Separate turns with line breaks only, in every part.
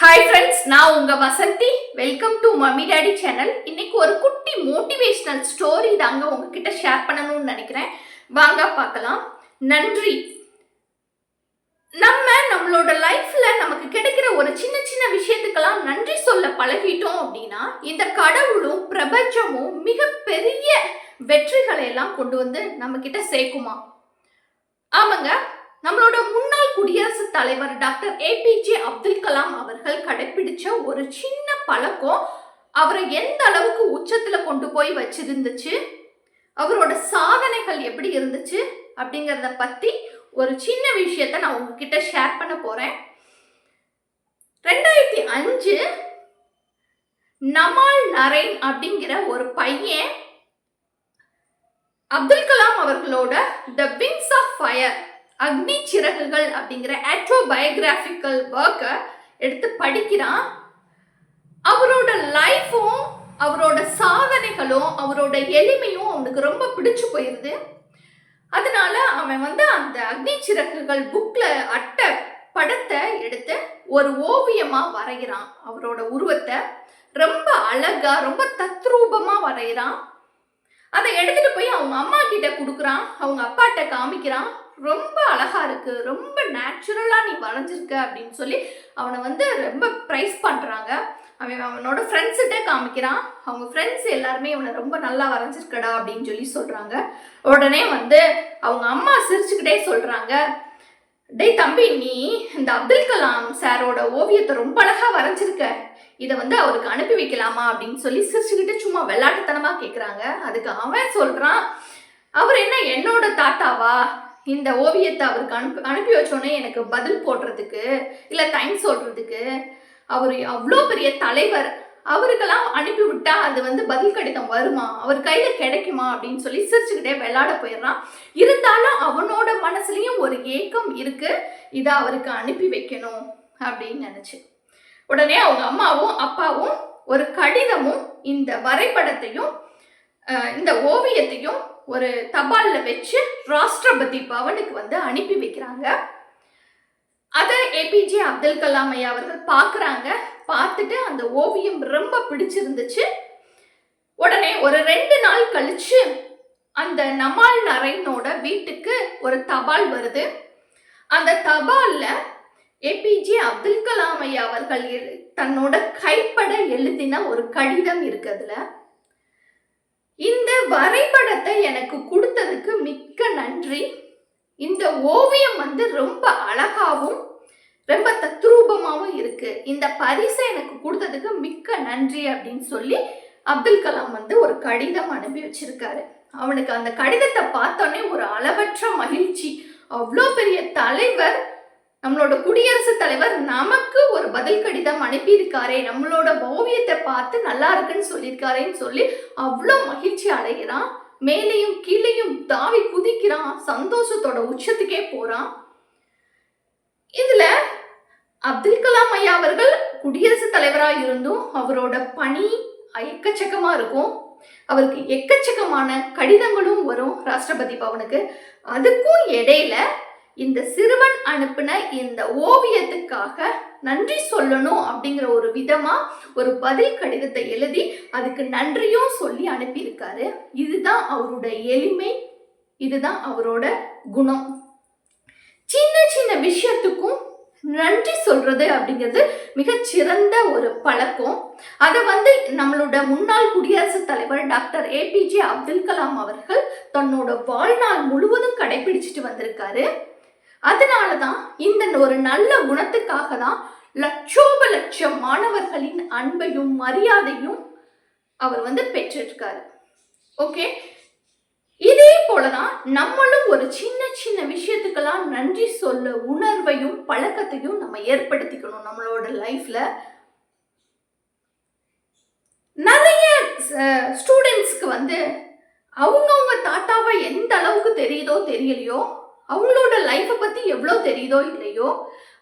Hi friends நான் உங்க Vasanthi. Welcome to mummy daddy channel இன்னைக்கு ஒரு குட்டி மோட்டிவேஷனல் ஸ்டோரி தாங்க உங்ககிட்ட ஷேர் பண்ணணும்னு நினைக்கிறேன். வாங்க பார்க்கலாம். நன்றி. நம்ம நம்மளோட லைஃப்ல நமக்கு கிடைக்கிற ஒரு சின்ன சின்ன விஷயத்துக்கெல்லாம் நன்றி சொல்ல பழகிட்டோம் அப்படின்னா இந்த கடவுளும் பிரபஞ்சமும் மிகப்பெரிய வெற்றிகளை எல்லாம் கொண்டு வந்து நம்ம கிட்ட சேர்க்குமா? ஆமாங்க. நம்மளோட முன்னாள் குடியரசுத் தலைவர் டாக்டர் ஏபிஜே அப்துல் கலாம் அவர்கள் கடைபிடிச்ச ஒரு சின்ன பழக்கம் அவரை எந்த அளவுக்கு உச்சத்துல கொண்டு போய் வச்சிருந்துச்சு? அவரோட சாதனைகள் எப்படி இருந்துச்சு? அப்படிங்கிறத பத்தி ஒரு சின்ன விஷயத்த நான் உங்ககிட்ட ஷேர் பண்ண போறேன். ரெண்டாயிரத்தி அஞ்சு நமால் நரேன் அப்படிங்கிற ஒரு பையன் அப்துல் கலாம் அவர்களோட the wings of fire Agni Siragugal அப்படிங்கிற ஆட்டோபயோகிராஃபிக்கல் ஒர்க்கை எடுத்து படிக்கிறான். அவரோட லைஃப்பும் அவரோட சாதனைகளும் அவரோட எளிமையும் அவனுக்கு ரொம்ப பிடிச்சு போயிருது. அதனால அவன் வந்து அந்த அக்னி சிறகுகள் புக்கில் அட்டை படத்தை எடுத்து ஒரு ஓவியமாக வரைகிறான். அவரோட உருவத்தை ரொம்ப அழகாக ரொம்ப தத்ரூபமாக வரைகிறான். அதை எடுத்துட்டு போய் அவங்க அம்மா கிட்ட கொடுக்குறான். அவங்க அப்பாட்ட காமிக்கிறான். ரொம்ப அழகா இருக்கு. ரொம்ப நேச்சுரலா நீ வரைஞ்சிருக்க அப்படின்னு சொல்லி அவனை வந்து ரொம்ப ப்ரைஸ் பண்றாங்க. அவன் அவனோட ஃப்ரெண்ட்ஸ்கிட்ட காமிக்கிறான். அவங்க ஃப்ரெண்ட்ஸ் எல்லாருமே இவனை ரொம்ப நல்லா வரைஞ்சிருக்கடா அப்படின்னு சொல்லி சொல்றாங்க. உடனே வந்து அவங்க அம்மா சிரிச்சுக்கிட்டே சொல்றாங்க. டேய் தம்பி நீ இந்த அப்துல் கலாம் சாரோட ஓவியத்தை ரொம்ப அழகா வரைஞ்சிருக்க. இதை வந்து அவருக்கு அனுப்பி வைக்கலாமா அப்படின்னு சொல்லி சிரிச்சுக்கிட்டு சும்மா விளையாட்டுத்தனமாக கேட்குறாங்க அதுக்கு அவன் சொல்கிறான் அவர் என்ன என்னோட தாத்தாவா? இந்த ஓவியத்தை அவருக்கு அனுப்பி அனுப்பி வச்சோன்னே எனக்கு பதில் போடுறதுக்கு இல்லை தேங்க்ஸ் சொல்கிறதுக்கு அவர் அவ்வளோ பெரிய தலைவர். அவருக்கெல்லாம் அனுப்பி விட்டா அது வந்து பதில் கடிதம் வருமா? அவர் கையில கிடைக்குமா? அப்படின்னு சொல்லி சிரிச்சுக்கிட்டே விளையாட போயிடுறான். இருந்தாலும் அவனோட மனசுலயும் ஒரு ஏக்கம் இருக்கு. இதை அவருக்கு அனுப்பி வைக்கணும் அப்படின்னு நினைச்சு. உடனே அவங்க அம்மாவும் அப்பாவும் ஒரு கடிதமும் இந்த வரைபடத்தையும் இந்த ஓவியத்தையும் ஒரு தபால்ல வச்சு ராஷ்டிரபதி பவனுக்கு வந்து அனுப்பி வைக்கிறாங்க. அதை ஏபிஜே அப்துல் கலாம் ஐயா அவர்கள் பார்க்குறாங்க பார்த்துட்டு அந்த ஓவியம் ரொம்ப பிடிச்சிருந்துச்சு. உடனே ஒரு ரெண்டு நாள் கழிச்சு அந்த நமால் நரேனோட வீட்டுக்கு ஒரு தபால் வருது. அந்த தபாலில் ஏபிஜே அப்துல் கலாம் ஐயா அவர்கள் தன்னோட கைப்பட எழுதின ஒரு கடிதம் இருக்குதுல இந்த வரைபடத்தை எனக்கு கொடுத்ததுக்கு மிக்க நன்றி. இந்த ஓவியம் வந்து ரொம்ப அழகாவும் ரொம்ப தத்ரூபமாகவும் இருக்கு. இந்த பரிசை எனக்கு கொடுத்ததுக்கு மிக்க நன்றி அப்படின்னு சொல்லி அப்துல் கலாம் வந்து ஒரு கடிதம் அனுப்பி வச்சிருக்காரு. அவனுக்கு அந்த கடிதத்தை பார்த்தோன்னே ஒரு அளவற்ற மகிழ்ச்சி. அவ்வளோ பெரிய தலைவர் நம்மளோட குடியரசுத் தலைவர் நமக்கு ஒரு பதில் கடிதம் அனுப்பியிருக்காரே நம்மளோட ஓவியத்தை பார்த்து நல்லா இருக்குன்னு சொல்லியிருக்காரேன்னு சொல்லி அவ்வளோ மகிழ்ச்சி அடைகிறான். மேலேயும் கீழேயும் தாவி குதிக்கிறான். சந்தோஷத்தோட உச்சத்துக்கே போறான். இதுல அப்துல் கலாம் ஐயா அவர்கள் குடியரசுத் தலைவராக இருந்தும் அவரோட பணி எக்கச்சக்கமா இருக்கும். அவருக்கு எக்கச்சக்கமான கடிதங்களும் வரும் ராஷ்டிரபதி பவனுக்கு. அதுக்கும் இடையில இந்த சிறுவன் அனுப்பின இந்த ஓவியத்துக்காக நன்றி சொல்லணும் அப்படிங்கிற ஒரு விதமா ஒரு பதில் கடிதத்தை எழுதி அதுக்கு நன்றியும் சொல்லி அனுப்பியிருக்காரு. இதுதான் அவரோட எளிமை. இதுதான் அவரோட குணம். சின்ன சின்ன விஷயத்துக்கும் நன்றி சொல்றது அப்படிங்கிறது மிகச்சிறந்த ஒரு பழக்கம். அதை வந்து நம்மளோட முன்னாள் குடியரசுத் தலைவர் டாக்டர் ஏபிஜே அப்துல் கலாம் அவர்கள் தன்னோட வாழ்நாள் முழுவதும் கடைபிடிச்சிட்டு வந்திருக்காரு. அதனால தான் இந்த ஒரு நல்ல குணத்துக்காக தான் லட்சோப லட்சம் மாணவர்களின் அன்பையும் மரியாதையும் அவர் வந்து பெற்றிருக்காரு. ஓகே இதே போலதான் நம்மளும் ஒரு சின்ன சின்ன விஷயத்துக்கெல்லாம் நன்றி சொல்ல உணர்வையும் பழக்கத்தையும் நம்ம ஏற்படுத்திக்கணும் நம்மளோட லைஃப்ல நிறைய ஸ்டூடெண்ட்ஸ்க்கு வந்து அவங்கவுங்க தாத்தாவை எந்த அளவுக்கு தெரியுதோ தெரியலையோ அவங்களோட லைஃப்பை பற்றி எவ்வளோ தெரியுதோ இல்லையோ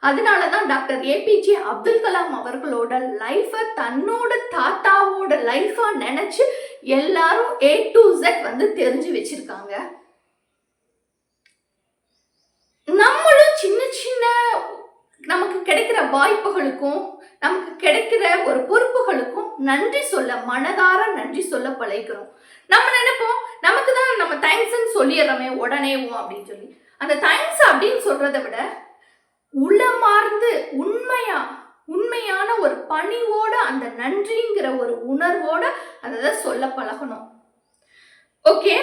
அதனால தான் டாக்டர் ஏபிஜே அப்துல் கலாம் அவர்களோட லைஃப்பை தன்னோட தாத்தாவோட லைஃபாக நினச்சி எல்லாரும் ஏ டு ஜெட் வந்து தெரிஞ்சு வச்சுருக்காங்க. நம்மளும் சின்ன சின்ன நமக்கு கிடைக்கிற வாய்ப்புகளுக்கும் நமக்கு கிடைக்கிற ஒரு பொறுப்புகளுக்கும் நன்றி சொல்ல மனதார நன்றி சொல்ல பழகிறோம் நம்ம நினைப்போம் நமக்கு தான் நம்ம தேங்க்ஸ்ன்னு சொல்லிடுறோமே உடனேவும் அப்படின்னு சொல்லி. அந்த தேங்க்ஸ் அப்படின்னு சொல்றதை விட உள்ளமார்ந்து உண்மையா உண்மையான ஒரு பணிவோட அந்த நன்றிங்கிற ஒரு உணர்வோட அதை சொல்ல பழகணும். ஓகே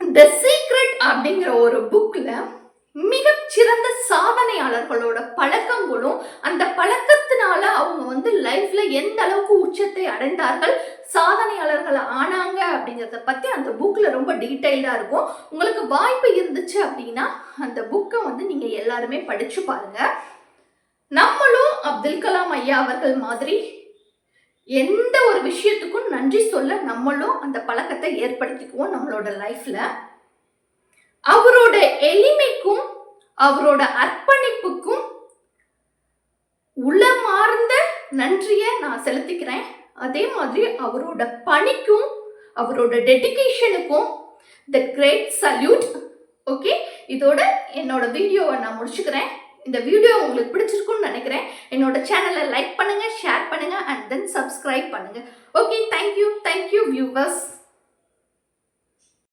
த சீக்ரெட் அப்படிங்கிற ஒரு புக்ல மிகச்சிறந்த சாதனையாளர்களோட பழக்கங்களும் அந்த பழக்கத்தினால அவங்க வந்து லைஃப்ல எந்த அளவுக்கு உச்சத்தை அடைந்தார்கள் சாதனை அப்படிங்கிறத பற்றி அந்த புக்கில் ரொம்ப டீட்டெயிலாக இருக்கும். உங்களுக்கு வாய்ப்பு இருந்துச்சு அப்படின்னா அந்த புக்கை வந்து நீங்கள் எல்லாருமே படித்து பாருங்கள் நம்மளும் அப்துல் கலாம் ஐயா அவர்கள் மாதிரி எந்த ஒரு விஷயத்துக்கும் நன்றி சொல்ல நம்மளும் அந்த பழக்கத்தை ஏற்படுத்திக்குவோம் நம்மளோட லைஃப்பில் அவரோட எளிமைக்கும் அவரோட அர்ப்பணிப்புக்கும் உளமார்ந்த நன்றியை நான் செலுத்திக்கிறேன். அதே மாதிரி அவரோட பணிக்கும் அவரோட டெடிகேஷனுக்கும் த கிரேட் சல்யூட் ஓகே இதோட என்னோட வீடியோவை நான் முடிச்சுக்கிறேன். இந்த வீடியோ உங்களுக்கு பிடிச்சிருக்கும்னு நினைக்கிறேன். என்னோட சேனலை லைக் பண்ணுங்கள் ஷேர் பண்ணுங்கள் அண்ட் தென் சப்ஸ்கிரைப் பண்ணுங்கள் okay thank you thank you viewers